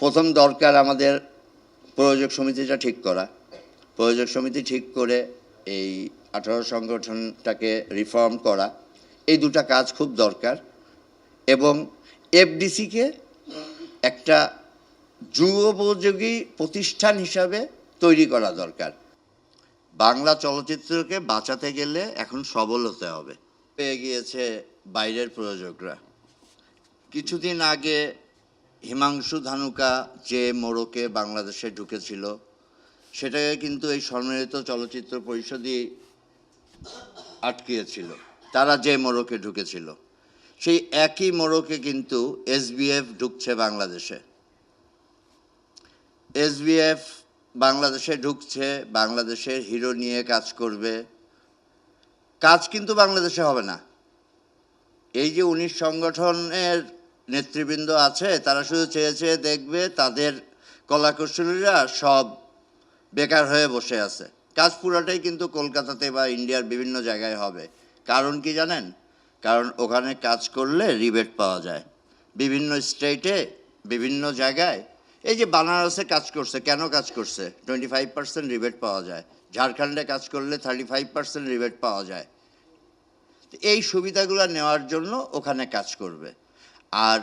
প্রথম দরকার আমাদের প্রয়োজক সমিতিটা ঠিক করা। প্রয়োজক সমিতি ঠিক করে এই আঠারো সংগঠনটাকে রিফর্ম করা। এই দুটা কাজ খুব দরকার এবং এফডিসিকে একটা যুগোপযোগী প্রতিষ্ঠান হিসাবে তৈরি করা দরকার। বাংলা চলচ্চিত্রকে বাঁচাতে গেলে এখন সবল হতে হবে। পেয়ে গিয়েছে বাইরের প্রযোজকরা। কিছুদিন আগে হিমাংশু ধানুকা যে মোড়কে বাংলাদেশে ঢুকেছিল, সেটাকে কিন্তু এই সম্মিলিত চলচ্চিত্র পরিষদই আটকিয়েছিল। তারা যে মোড়কে ঢুকেছিল, সেই একই মোড়কে কিন্তু এসবিএফ ঢুকছে বাংলাদেশে। এসবিএফ বাংলাদেশে ঢুকছে, বাংলাদেশের হিরো নিয়ে কাজ করবে। কাজ কিন্তু বাংলাদেশে হবে না। এই যে উনিশ সংগঠনের নেতৃবৃন্দ আছে, তারা শুধু চেয়ে চেয়ে দেখবে তাদের কলাকুশলীরা সব বেকার হয়ে বসে আছে। কাজ পুরাটাই কিন্তু কলকাতাতে বা ইন্ডিয়ার বিভিন্ন জায়গায় হবে। কারণ কি জানেন? কারণ ওখানে কাজ করলে রিবেট পাওয়া যায়। বিভিন্ন স্টেটে, বিভিন্ন জায়গায়। এই যে বানারসে কাজ করছে, কেন কাজ করছে? টোয়েন্টি ফাইভ পার্সেন্ট রিবেট পাওয়া যায়। ঝাড়খণ্ডে কাজ করলে থার্টি ফাইভ পার্সেন্ট রিবেট পাওয়া যায়। এই সুবিধাগুলো নেওয়ার জন্য ওখানে কাজ করবে। আর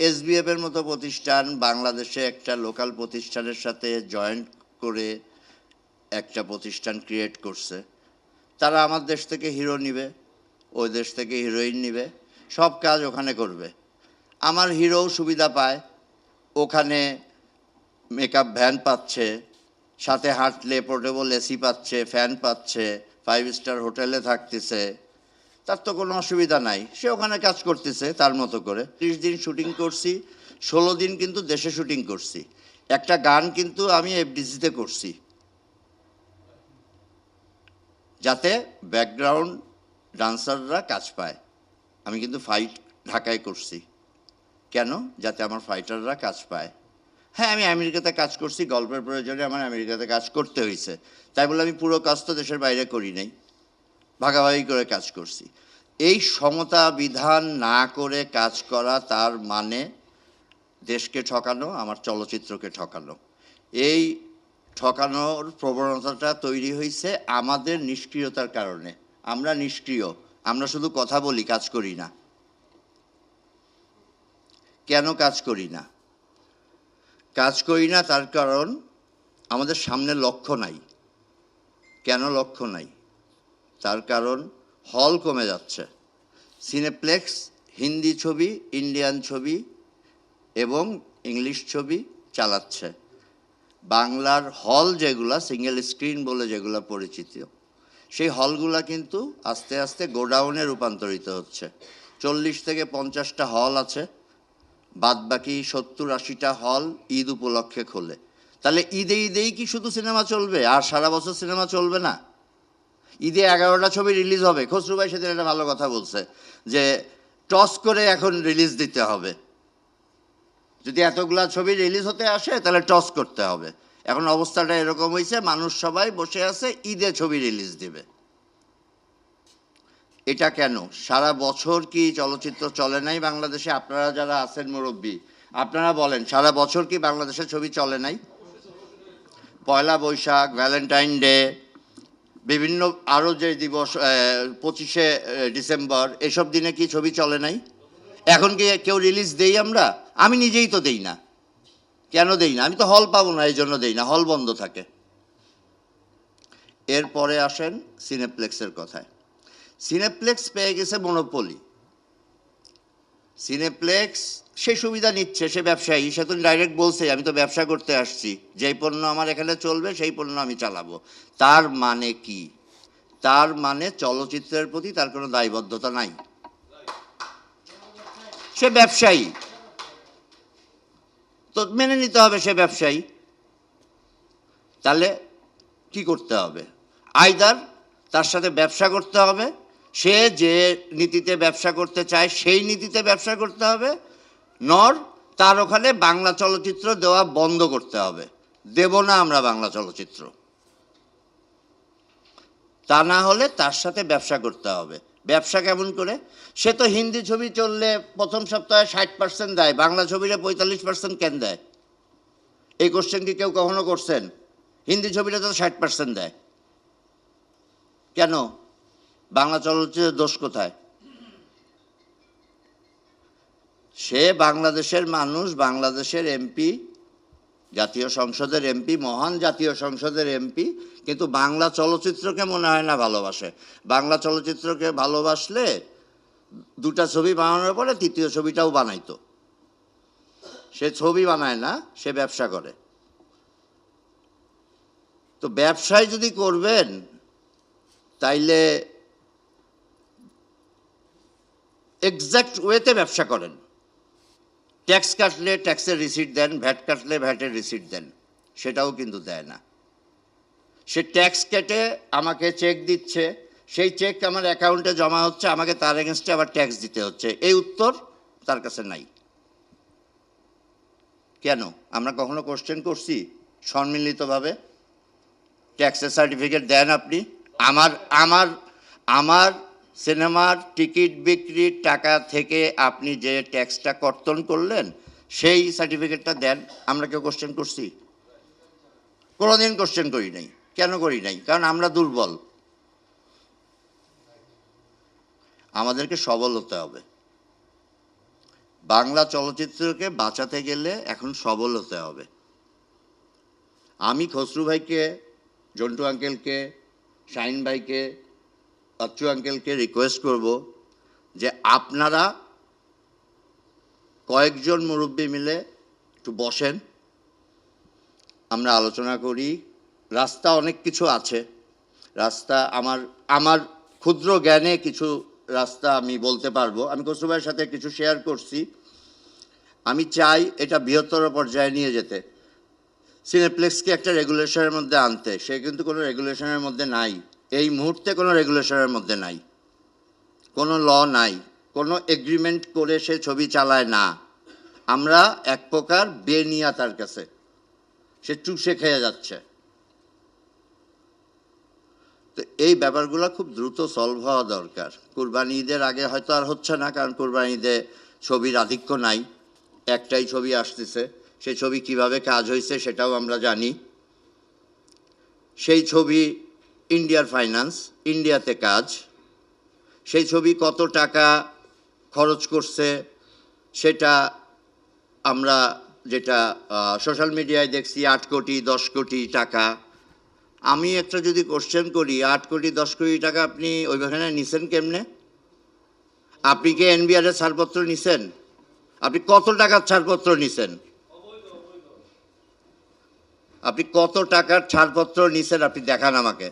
এসবিএফ এর মতো প্রতিষ্ঠান বাংলাদেশে একটা লোকাল প্রতিষ্ঠানের সাথে জয়েন্ট করে একটা প্রতিষ্ঠান ক্রিয়েট করছে। তারা আমার দেশ থেকে হিরো নিবে, ওই দেশ থেকে হিরোইন নিবে, সব কাজ ওখানে করবে। আমার হিরোও সুবিধা পায়, ওখানে মেকআপ ভ্যান পাচ্ছে, সাথে হাঁটলে পোর্টেবল এসি পাচ্ছে ফ্যান পাচ্ছে ফাইভ স্টার হোটেলে থাকতেছে। তার তো কোনো অসুবিধা নাই। সে ওখানে কাজ করতেছে তার মতো করে। ত্রিশ দিন শুটিং করছি, ষোলো দিন কিন্তু দেশে শুটিং করছি। একটা গান কিন্তু আমি এফডিসিতে করছি। যাতে ব্যাকগ্রাউন্ড ডান্সাররা কাজ পায়। আমি কিন্তু ফাইট ঢাকায় করছি। কেন? যাতে আমার ফাইটাররা কাজ পায়। হ্যাঁ আমি আমেরিকাতে কাজ করছি, গল্পের প্রয়োজনে আমার আমেরিকাতে কাজ করতে হয়েছে তাই বলে আমি পুরো কাজ তো দেশের বাইরে করি নাই। ভাগাভাগি করে কাজ করছি। এই সমতা বিধান না করে কাজ করা তার মানে দেশকে ঠকানো, আমার চলচ্চিত্রকে ঠকানো। এই ঠকানোর প্রবণতাটা তৈরি হয়েছে আমাদের নিষ্ক্রিয়তার কারণে। আমরা নিষ্ক্রিয়, আমরা শুধু কথা বলি, কাজ করি না। কেন কাজ করি না? কাজ করি না তার কারণ আমাদের সামনে লক্ষ্য নাই। কেন লক্ষ্য নাই? তার কারণ হল কমে যাচ্ছে। সিনেপ্লেক্স হিন্দি ছবি ইন্ডিয়ান ছবি এবং ইংলিশ ছবি চালাচ্ছে। বাংলার হল যেগুলা সিঙ্গেল স্ক্রিন বলে যেগুলো পরিচিত, সেই হলগুলা কিন্তু আস্তে আস্তে গোডাউনে রূপান্তরিত হচ্ছে। চল্লিশ থেকে পঞ্চাশটা হল আছে, বাদবাকি সত্তর আশিটা হল ঈদ উপলক্ষে খোলে। তাহলে ঈদে ঈদেই কি শুধু সিনেমা চলবে? আর সারা বছর সিনেমা চলবে না? ঈদে এগারোটা ছবি রিলিজ হবে। খসরু ভাই সেদিন একটা ভালো কথা বলছে, যে টস করে এখন রিলিজ দিতে হবে। যদি এতগুলা ছবি রিলিজ হতে আসে, তাহলে টস করতে হবে। এখন অবস্থাটা এরকম হয়েছে মানুষ সবাই বসে আছে, ঈদে ছবি রিলিজ দিবে। এটা কেন? সারা বছর কি চলচ্চিত্র চলে নাই বাংলাদেশে? আপনারা যারা আছেন মুরব্বী, আপনারা বলেন, সারা বছর কি বাংলাদেশে ছবি চলে নাই? পয়লা বৈশাখ, ভ্যালেন্টাইন ডে বিভিন্ন আরও যে দিবস পঁচিশে ডিসেম্বর, এসব দিনে কি ছবি চলে নাই? এখন কি কেউ রিলিজ দেই আমরা? আমি নিজেই তো দেই না। কেন দেই না? আমি তো হল পাবো না এই জন্য দেই না। হল বন্ধ থাকে। এরপরে আসেন সিনেপ্লেক্সের কথায়। সিনেপ্লেক্স পেয়ে গেছে মনোপলি সিনেপ্লেক্স সে সুবিধা নিচ্ছে, সে ব্যবসায়ী। সে তো ডাইরেক্ট বলছে, আমি তো ব্যবসা করতে আসছি। যেই পণ্য আমার এখানে চলবে, সেই পণ্য আমি চালাবো। তার মানে কি? তার মানে চলচ্চিত্রের প্রতি তার কোনো দায়বদ্ধতা নাই। সে ব্যবসায়ী। তো মেনে নিতে হবে সে ব্যবসায়ী। তাহলে কি করতে হবে? আইদার তার সাথে ব্যবসা করতে হবে। সে যে নীতিতে ব্যবসা করতে চায়, সেই নীতিতে ব্যবসা করতে হবে। নর, তার ওখানে বাংলা চলচ্চিত্র দেওয়া বন্ধ করতে হবে। দেব না আমরা বাংলা চলচ্চিত্র। তা না হলে তার সাথে ব্যবসা করতে হবে। ব্যবসা কেমন করে? সে তো হিন্দি ছবি চললে প্রথম সপ্তাহে ষাট পার্সেন্ট দেয়, বাংলা ছবিরে পঁয়তাল্লিশ পার্সেন্ট কেন দেয়? এই কোশ্চেন কি কেউ কখনো করছেন? হিন্দি ছবিটা তো ষাট পার্সেন্ট দেয়। কেন? বাংলা চলচ্চিত্রের দোষ কোথায়? সে বাংলাদেশের মানুষ, বাংলাদেশের এমপি, জাতীয় সংসদের এমপি, মহান জাতীয় সংসদের এমপি, কিন্তু বাংলা চলচ্চিত্রকে মনে হয় না ভালোবাসে। বাংলা চলচ্চিত্রকে ভালোবাসলে দুটা ছবি বানানোর পরে তৃতীয় ছবিটাও বানাইতো। সে ছবি বানায় না, সে ব্যবসা করে। তো ব্যবসায় যদি করবেন, তাইলে এক্স্যাক্ট ওয়েতে ব্যবসা করেন। ট্যাক্স কাটলে ট্যাক্সের রিসিট দেন, ভ্যাট কাটলে ভ্যাটের রিসিট দেন, সেটাও কিন্তু দেয় না। সে ট্যাক্স কেটে আমাকে চেক দিচ্ছে, সেই চেক আমার অ্যাকাউন্টে জমা হচ্ছে, আমাকে তার এগেনস্টে আবার ট্যাক্স দিতে হচ্ছে। এই উত্তর তার কাছে নাই। কেন? আমরা কখনো কোশ্চেন করছি সম্মিলিতভাবে? ট্যাক্সের সার্টিফিকেট দেন আপনি? আমার আমার আমার সিনেমার টিকিট বিক্রির টাকা থেকে আপনি যে ট্যাক্সটা কর্তন করলেন, সেই সার্টিফিকেটটা দেন। আমরা কেউ কোশ্চেন করছি। কোনোদিন কোশ্চেন করি নাই। কেন করি নাই? কারণ আমরা দুর্বল। আমাদেরকে সবল হতে হবে। বাংলা চলচ্চিত্রকে বাঁচাতে গেলে এখন সবল হতে হবে। আমি খসরু ভাইকে, জন্টু আঙ্কেলকে শাহিন ভাইকে বাচ্চু আঙ্কেলকে রিকোয়েস্ট করব যে আপনারা কয়েকজন মুরব্বী মিলে একটু বসেন। আমরা আলোচনা করি। রাস্তা অনেক কিছু আছে। রাস্তা আমার আমার ক্ষুদ্র জ্ঞানে কিছু রাস্তা আমি বলতে পারব। আমি খসরু ভাইয়ের সাথে কিছু শেয়ার করছি। আমি চাই এটা বৃহত্তর পর্যায়ে নিয়ে যেতে। সিনেপ্লেক্সকে একটা রেগুলেশনের মধ্যে আনতে। সে কিন্তু কোনো রেগুলেশনের মধ্যে নাই। এই মুহূর্তে কোনো রেগুলেশনের মধ্যে নাই। কোনো ল নাই। কোনো এগ্রিমেন্ট করে সে ছবি চালায় না। আমরা এক প্রকার বেনিয়া তার কাছে। সে চুষে খেয়ে যাচ্ছে। তো এই ব্যাপারগুলো খুব দ্রুত সলভ হওয়া দরকার। কুরবানি ঈদের আগে হয়তো আর হচ্ছে না, কারণ কুরবানি ঈদে ছবির আধিক্য নাই। একটাই ছবি আসতেছে। সেই ছবি কীভাবে কাজ হয়েছে সেটাও আমরা জানি। সেই ছবি ইন্ডিয়ার ফাইন্যান্স, ইন্ডিয়াতে কাজ। সেই ছবি কত টাকা খরচ করছে সেটা আমরা যেটা সোশ্যাল মিডিয়ায় দেখছি, আট কোটি, দশ কোটি টাকা। আমি একটা যদি কোশ্চেন করি, আট কোটি, দশ কোটি টাকা আপনি ওইখানে নিছেন কেমনে? আপনি কি এনবিআর এর ছাড়পত্র নিছেন? আপনি কত টাকার ছাড়পত্র নিছেন? আপনি কত টাকার ছাড়পত্র নিছেন আপনি দেখান আমাকে।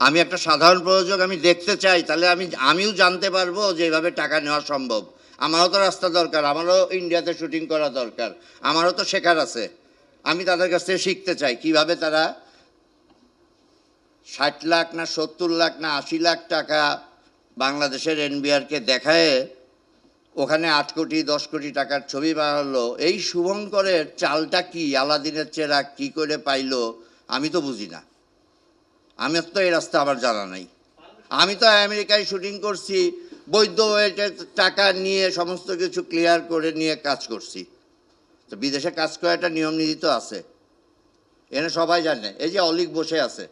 আমি একটা সাধারণ প্রযোজক, আমি দেখতে চাই, তাহলে আমি, আমিও জানতে পারব যে এইভাবে টাকা নেওয়া সম্ভব। আমারও তো রাস্তা দরকার, আমারও ইন্ডিয়াতে শুটিং করা দরকার, আমারও তো শেখার আছে। আমি তাদের কাছ থেকে শিখতে চাই, কীভাবে তারা ষাট লাখ না সত্তর লাখ না আশি লাখ টাকা বাংলাদেশের এনবিআরকে দেখায় ওখানে আট কোটি, দশ কোটি টাকার ছবি বানালো। এই শুভঙ্করের চালটা কি, আলাদিনের চেরা কি করে পাইলো, আমি তো বুঝি না। আমি তো এই রাস্তা আমার জানা নাই। আমি তো আমেরিকায় শুটিং করছি, বৈধ টাকা নিয়ে সমস্ত কিছু ক্লিয়ার করে নিয়ে কাজ করছি। তো বিদেশে কাজ করার একটা নিয়ম নীতি তো আছে। এনে সবাই জানে, এই যে অলিক বসে আছে।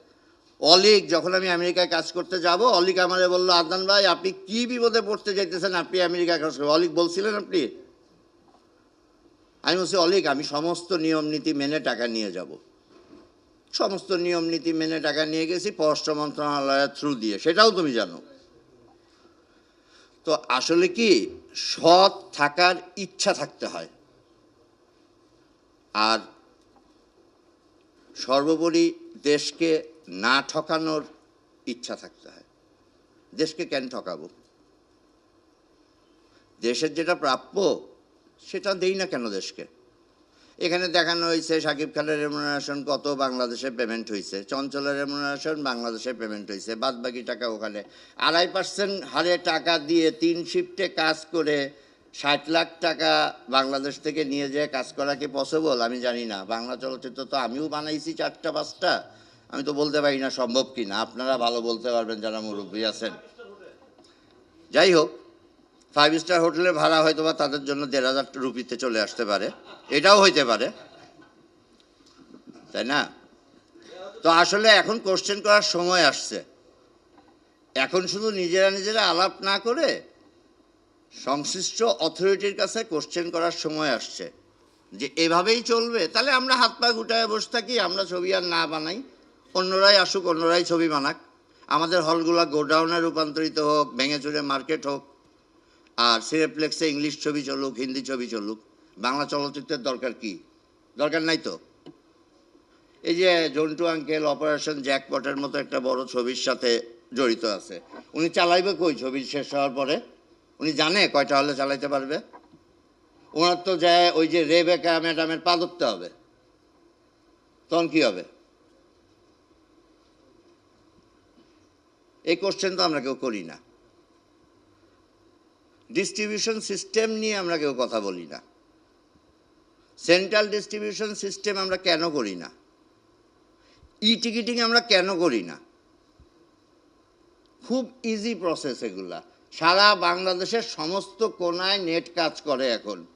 অলিক, যখন আমি আমেরিকায় কাজ করতে যাব, অলিক আমারে বলল, আদনান ভাই, আপনি কি বিপদে পড়তে যাইতেছেন? আপনি আমেরিকায় কাজ করবেন অলিক বলছিলেন, আপনি? আমি বলছি, অলিক, আমি সমস্ত নিয়ম নীতি মেনে টাকা নিয়ে যাব। সমস্ত নিয়ম নীতি মেনে টাকা নিয়ে গেছি, পররাষ্ট্র মন্ত্রণালয়ের থ্রু দিয়ে। সেটাও তুমি জানো। তো আসলে কি, সৎ থাকার ইচ্ছা থাকতে হয়। আর সর্বোপরি দেশকে না ঠকানোর ইচ্ছা থাকতে হয়। দেশকে কেন ঠকাবো? দেশের যেটা প্রাপ্য, সেটা দেই না কেন দেশকে? এখানে দেখানো হয়েছে সাকিব খানের রেমুনারেশন কত, বাংলাদেশে পেমেন্ট হয়েছে। চঞ্চলের রেমুনারেশন বাংলাদেশে পেমেন্ট হয়েছে। বাদ বাকি টাকা ওখানে। আড়াই পার্সেন্ট হারে টাকা দিয়ে তিন শিফটে কাজ করে ষাট লাখ টাকা বাংলাদেশ থেকে নিয়ে যেয়ে কাজ করা কি পসিবল আমি জানি না। বাংলা চলচ্চিত্র তো আমিও বানাইছি চারটা, পাঁচটা। আমি তো বলতে পারি না সম্ভব কি না আপনারা ভালো বলতে পারবেন যারা মুরব্বী আছেন। যাই হোক ফাইভ স্টার হোটেলের ভাড়া হয়তো বা তাদের জন্য দেড় হাজার রুপিতে চলে আসতে পারে। এটাও হইতে পারে। তাই না? তো আসলে এখন কোশ্চেন করার সময় আসছে। এখন শুধু নিজেরা নিজেরা আলাপ না করে সংশ্লিষ্ট অথরিটির কাছে কোশ্চেন করার সময় আসছে। যে এভাবেই চলবে, তাহলে আমরা হাত পা গুটায় বসে থাকি, আমরা ছবি আর না বানাই। অন্যরাই আসুক, অন্যরাই ছবি বানাক। আমাদের হলগুলা গোডাউনে রূপান্তরিত হোক, ভেঙে চুরে মার্কেট হোক আর সিনেপ্লেক্সে ইংলিশ ছবি চলুক, হিন্দি ছবি চলুক, বাংলা চলচ্চিত্রের দরকার কি? দরকার নাই তো? এই যে জন্টু আঙ্কেল, অপারেশন জ্যাকপটের মতো একটা বড় ছবির সাথে জড়িত আছে। উনি চালাইবে কই? ছবি শেষ হওয়ার পরে? উনি জানে কয়টা হলে চালাইতে পারবে? ওনার তো যায় ওই যে রেবেকা ম্যাডামের পা ধরতে হবে। তখন কি হবে? এই কোশ্চেন তো আমরা কেউ করি না। ডিস্ট্রিবিউশন সিস্টেম নিয়ে আমরা কেউ কথা বলি না। সেন্ট্রাল ডিস্ট্রিবিউশন সিস্টেম আমরা কেন করি না? ই টিকিটিং আমরা কেন করি না? খুব ইজি প্রসেস এগুলা। সারা বাংলাদেশের সমস্ত কোনায় নেট কাজ করে এখন।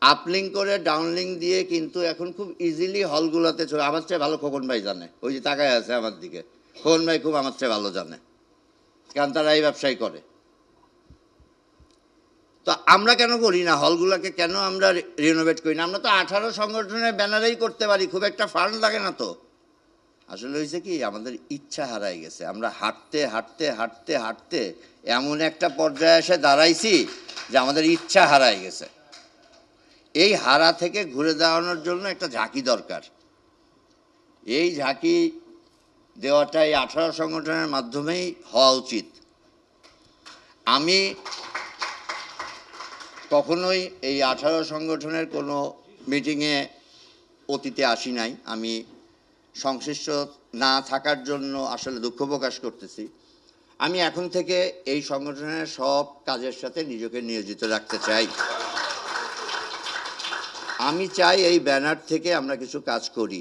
আপলিং করে ডাউনলিং দিয়ে কিন্তু এখন খুব ইজিলি হলগুলোতে চলে আমার চেয়ে ভালো খোকন ভাই জানে। ওই যে তাকায় আছে আমার দিকে। খোকন ভাই খুব আমার চেয়ে ভালো জানে। কারণ তারা এই ব্যবসায় করে। তো আমরা কেন করি না? হলগুলোকে কেন আমরা রিনোভেট করি না? আমরা তো আঠারো সংগঠনের ব্যানারেই করতে পারি, খুব একটা ফান্ড লাগে না তো। আসলে হয়েছে কি, আমাদের ইচ্ছা হারাই গেছে। আমরা হাঁটতে হাঁটতে হাঁটতে হাঁটতে এমন একটা পর্যায়ে এসে দাঁড়াইছি যে আমাদের ইচ্ছা হারাই গেছে। এই হারা থেকে ঘুরে দাঁড়ানোর জন্য একটা ঝাঁকি দরকার। এই ঝাঁকি দেওয়াটা এই আঠারো সংগঠনের মাধ্যমেই হওয়া উচিত। আমি কখনোই এই আঠারো সংগঠনের কোনো মিটিংয়ে অতীতে আসি নাই। আমি সংশ্লিষ্ট না থাকার জন্য আসলে দুঃখ প্রকাশ করতেছি। আমি এখন থেকে এই সংগঠনের সব কাজের সাথে নিজেকে নিয়োজিত রাখতে চাই। আমি চাই এই ব্যানার থেকে আমরা কিছু কাজ করি।